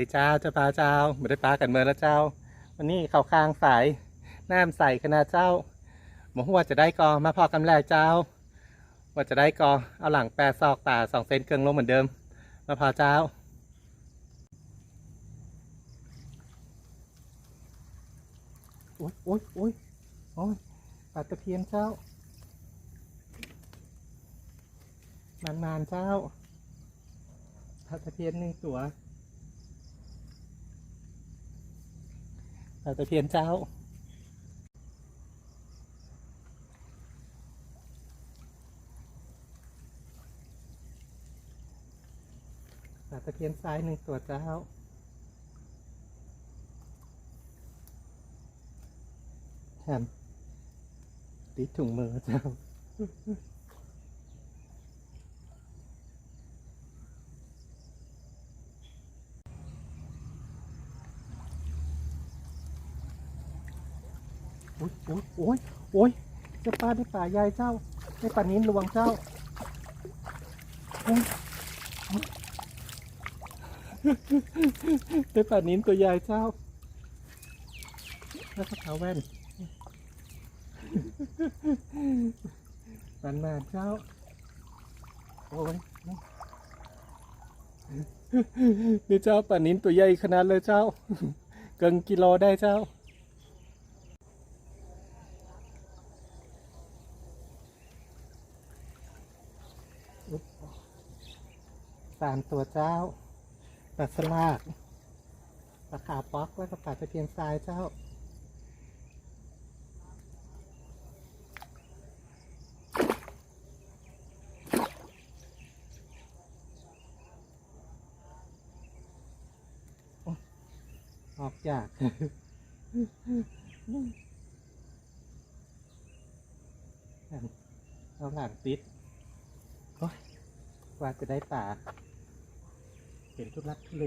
ดีเจ้าเจ้าปลาเจ้าไม่ได้ปลากันเมื่อแล้วเจ้า วันนี้เขาข้างสายน้ำใสขนาดเจ้าหมอว่าจะได้กอมาพอกำแรกเจ้า ว่าจะได้กอเอาหลังแปรซอกตาสองเซนเกิงลงเหมือนเดิม มาพอเจ้าโอ๊ยโอ๊ยโอ๊ยโอ๊ยปลาตะเพียนเจ้านานๆเจ้าปลาตะเพียนหนึ่งตัวปลาตะเพียนเจ้า ปลาตะเพียนซ้ายหนึ่งตัวเจ้า แถมติดถุงมือเจ้า อ้ยโอ้ยโอ้ยโอ้ยเจ้าป้าได้ป่าใหญ่เจ้าได้ป่านิ้นระวังเจ้าได้ป่านิ้นตัวใหญ่เจ้าแล้วก็เท้าแว่นมันมาเจ้า โอ้ยนี่เจ้าป่านิ้นตัวใหญ่ขนาดเลยเจ้า เกินกิโลได้เจ้าามตัวเจ้าปลาสลากปลาขาป๊อกแล้วก็ปลาตะเพียนทรายเจ้า ออกจากเอาหลังติดโอ๊ยกว่าจะได้ป่า เห็นทุลักทุเล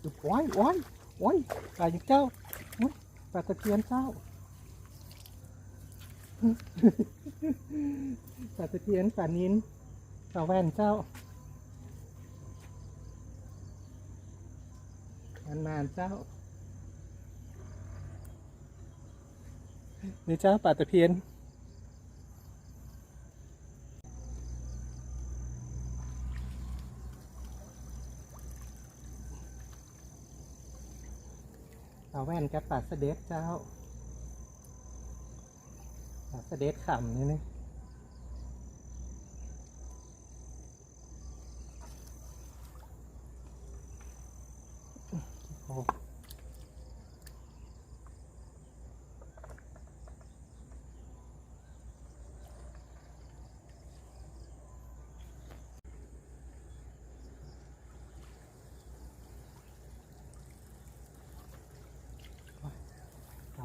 โอ้ยโอ้ยโอ้ยปลาอย่างเจ้าปลาตะเพียนเจ้าปลาตะเพียนปลานินปลาแว่นเจ้า นานๆเจ้า นี่เจ้าปลาตะเพียนปลาแว่นกับปลาเสด็จเจ้าปลาเสด็จขำนี่นี่โอ้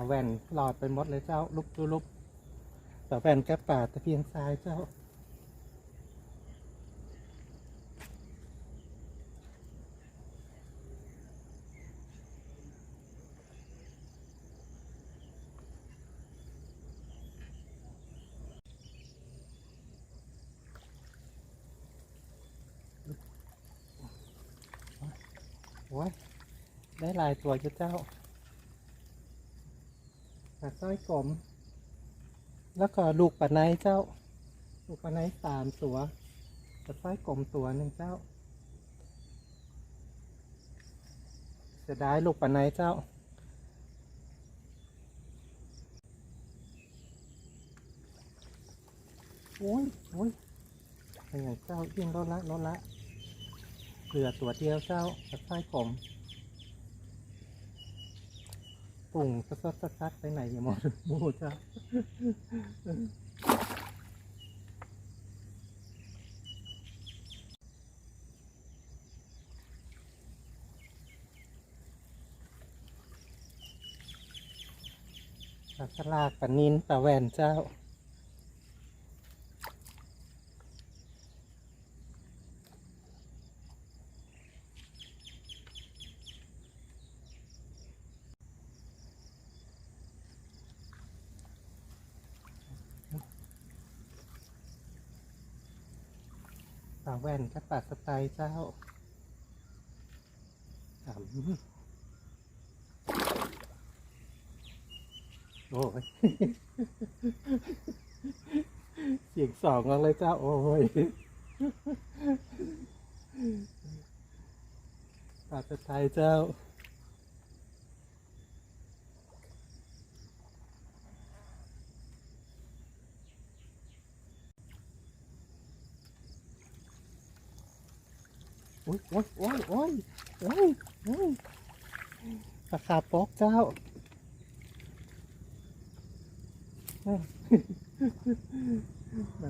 แว่นหลอดไปหมดเลยเจ้าลุกดูลุกปลาแว่นกับปลาตะเพียนทรายเจ้าโอ้ยได้ลายตัวเจ้า ปลาสร้อยกลม แล้วก็ลูกปลาไนเจ้า ลูกปลาไนสามตัวปลาสร้อยกลมตัวหนึ่งเจ้าเสียดายลูกปลาไนเจ้าโอ้ยโอ้ยเป็นไงเจ้ายิ่งลดละลดละเหลือตัวเดียวเจ้ากับไส้ผม ปุ่งซัดซัดซัดซัดไปไหนอย่ามองหมูเจ้าปลาสลากปลานินปลาแหวนเจ้าาแว่นกระปัดสไตล์เจ้าถามโอ้ย เสียงสองกันเลยเจ้า โอ้ยปัดสไตล์เจ้า โอ้ยโอ้ยโอ้ยโอ้ยโอ้ยโอ้ยราคาป๊กเจ้า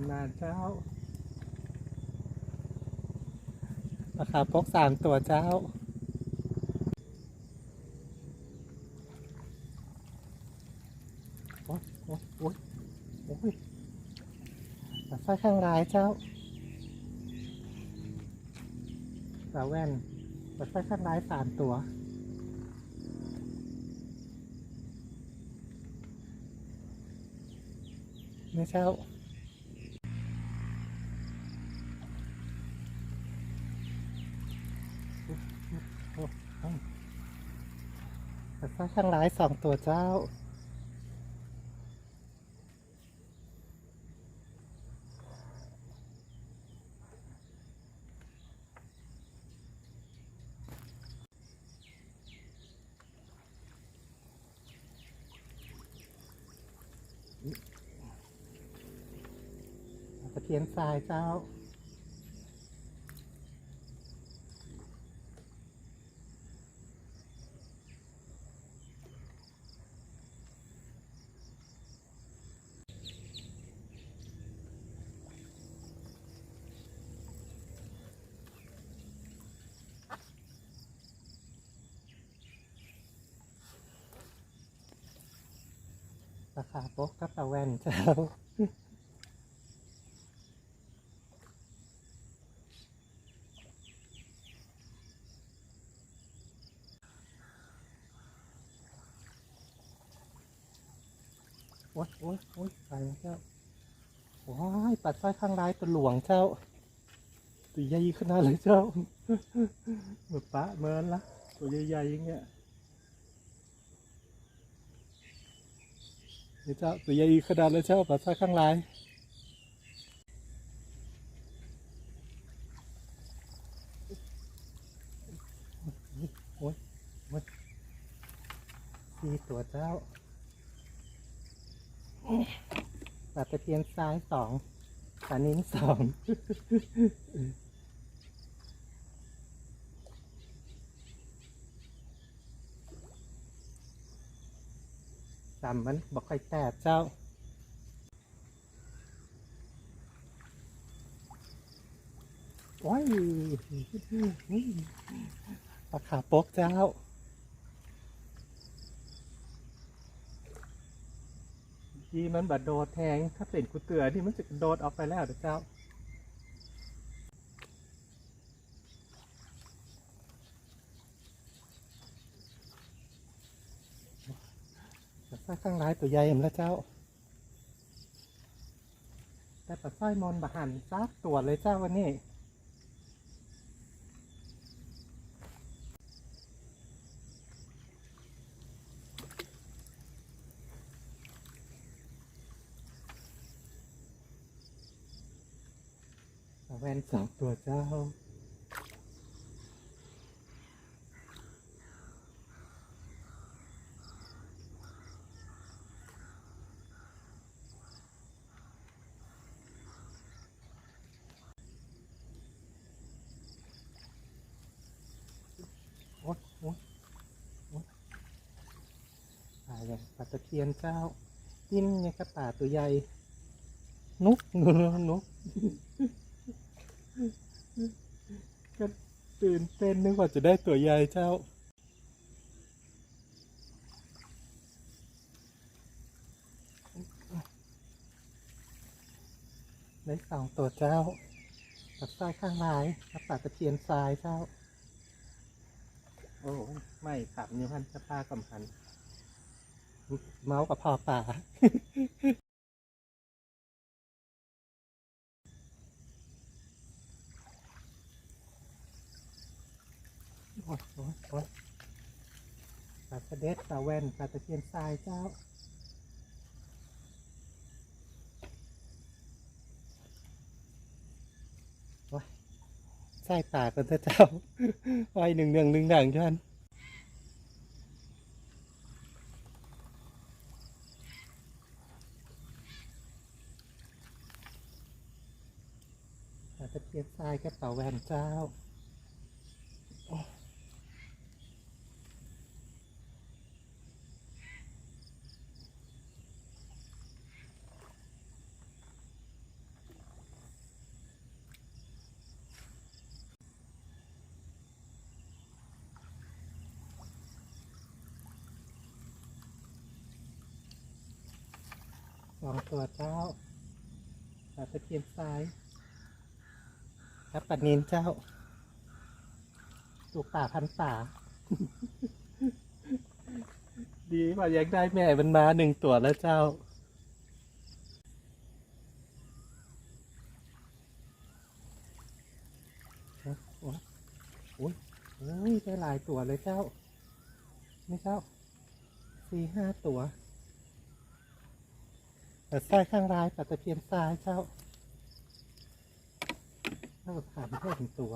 นานเจ้าราคาโป๊กสามตัวเจ้าโอ้ยโอ้ยโอ้ยโอ้ยตัดไส้ข้างลายเจ้า สาวแว่นเปิดไฟข้างร้ายสามตัว ไม่เช่าโอ้โอ้เปิดไฟข้างร้ายสองตัวเจ้า เพียนทรายเจ้า ราคาโป๊กกับตะแว่นเจ้า โอ๊ยโอ๊ยโอ๊ยไปแล้ว เจ้าว้ายปัดสร้อยข้างร้ายตัวหลวงเจ้าตัวใหญ่ขนาดเลยเจ้าเหมือนปะเมินละตัวใหญ่ๆอย่างเงี้ยนี่เจ้าตัวใหญ่ขนาดเลยเจ้าปัดสร้อยข้างร้ายโอ๊ยโอ๊ยสี่ตัวเจ้า ปลาตะเพียนซ้ายสองปลานิ้นสองจำมันบอกใครแตกเจ้าโอ้ยปลาขาโป๊กเจ้า ที่มันบัดโดดแทง ถ้าเป็นกูเตือนี่มันจะโดดออกไปแล้วเด้อเจ้าปัดสร้อยข้างร้ายตัวใหญ่เห็นแล้วเจ้า แต่ปัดสร้อยมนบะหันซักตัวเลยเจ้าวันนี้ แวนสองตัวเจ้า โอ๊ยโอ๊ยโอ๊ยตายเลยปลาตะเพียนเจ้ากินเนี่ยกระป่าตัวใหญ่ นุกนุกนุก ก็ตื่นเต้นนึกว่าจะได้ตัวใหญ่เจ้า ได้สองตัวเจ้าปัดทรายข้างลายกับปัดตะเพียนทรายเจ้า โอ้ไม่ขับนิ้วพันจะปลากำพัน เมาส์กับพ่อป่า เด็ดปลาแว่นปลาตะเพียนทรายเจ้าว้ายใส่ปากกันเถอะเจ้าไว้หนึ่งเนืองหนึ่งหนังท่านปลาตะเพียนทรายกับปลาแว่นเจ้า สองตัวเจ้าปลาตะเพียนทรายครับปัดนินเจ้าลูกป่าพันป่า ดีว่าอยากได้แม่มันมาหนึ่งตัวแล้วเจ้าโอ้ยโอ้ยโอ้ยได้หลายตัวเลยเจ้านี่เจ้าสี่ห้าตัว แต่ไส้ข้างร้ายปัตตะเพียนทรายเจ้าถ้าแบบขาดไม่ถึงตัว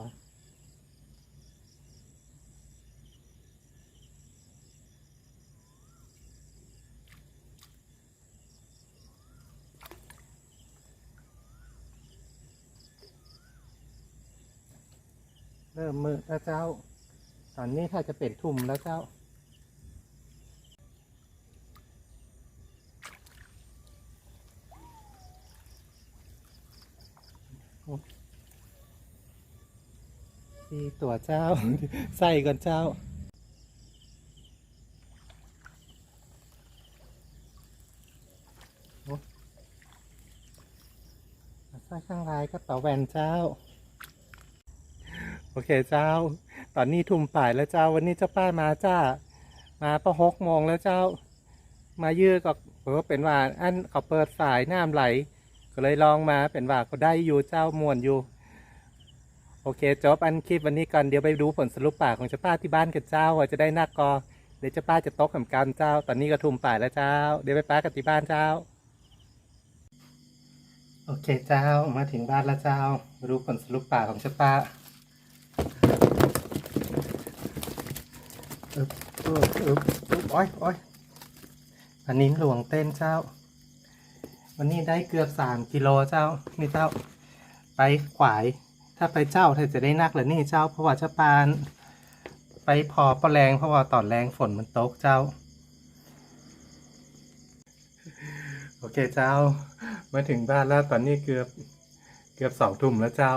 เริ่มมือแล้วเจ้า ตอนนี้ถ้าจะเป็นทุ่มแล้วเจ้า สี่ตัวเจ้า ใส่ก่อนเจ้าใส่ข้างลายก็ต่อแวนเจ้า โอเคเจ้า ตอนนี้ทุ่มป่ายแล้วเจ้า วันนี้เจ้าป้ามาจ้า มาประหกโมงแล้วเจ้า มายื้อก็เออเป็นว่าอันเขาเปิดสายน้ำไหล ก็เลยลองมาเป็นว่าก็ได้อยู่เจ้ามวนอยู่ โอเคจบอันคลิปวันนี้ก่อนเดี๋ยวไปดูผลสรุปป่าของเจ้าป้าที่บ้านกันเจ้าว่าจะได้นักกอเดี๋ยวเจ้าป้าจะตกับกันเจ้า ตอนนี้ก็ทุ่มป่าแล้วเจ้า เดี๋ยวไปป้ากันที่บ้านเจ้า โอเคเจ้ามาถึงบ้านแล้วเจ้าดูผลสรุปป่าของเจ้าป้าอึบอึบอึบอึบโอ้ยโอ้ยอันนี้หลวงเต้นเจ้า วันนี้ได้เกือบสามกิโลเจ้านี่เจ้า ไปขวาย ถ้าไปเจ้าเธอจะได้นักเหรือนี่เจ้าเพราะว่าจ้าปาน ไปพอปลาแรงเพราะว่าตอนแรงฝนมันตกเจ้า โอเคเจ้า มาถึงบ้านแล้วตอนนี้เกือบเกือบสองทุ่มแล้วเจ้า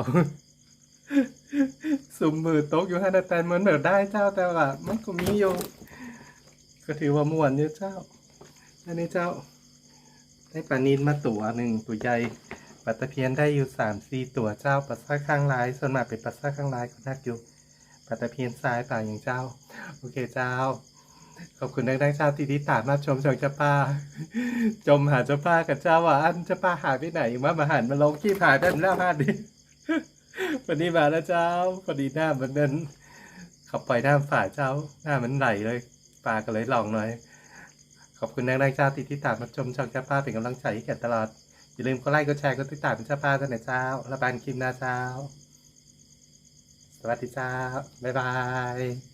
สุมมือตกอยู่ฮะแต่มันเหมือนได้เจ้าแต่ว่ามันก็มีอยู่ก็ถือว่าม่วนอยู่เจ้าอันนี้เจ้า ได้ปลานินมาตัวหนึ่งตัวใหญ่ ปลาตะเพียนได้อยู่สามสี่ตัวเจ้าปลาซ่าข้างลายส่วนมากเป็นปลาซ่าข้างลายก็นักอยู่ปลาตะเพียนซ้ายต่างอย่างเจ้า โอเคเจ้า ขอบคุณดังๆเจ้าที่ติดตามมาชมชมเจ้าป้า จมหาเจ้าป้ากับเจ้าว่าอันเจ้าป้าหายไปไหนมามาหันมาลงขี้ผายได้แล้วมาดิวันนี้มาแล้วเจ้าพอดีหน้ามันเดินขับไปหน้าฝ่าเจ้าหน้ามันไหลเลยปลาก็เลยลองหน่อยขอบคุณนักนักเจ้าที่ติดตามมาชมช่องเจ้าป้าเป็นกำลังใจให้แก่ตลอด อย่าลืมกดไลค์กดแชร์กดติดตามเป็นเจ้าพาท่านไหนเช้าระบานคลิปหน้าเช้า สวัสดีเช้า บ๊ายบาย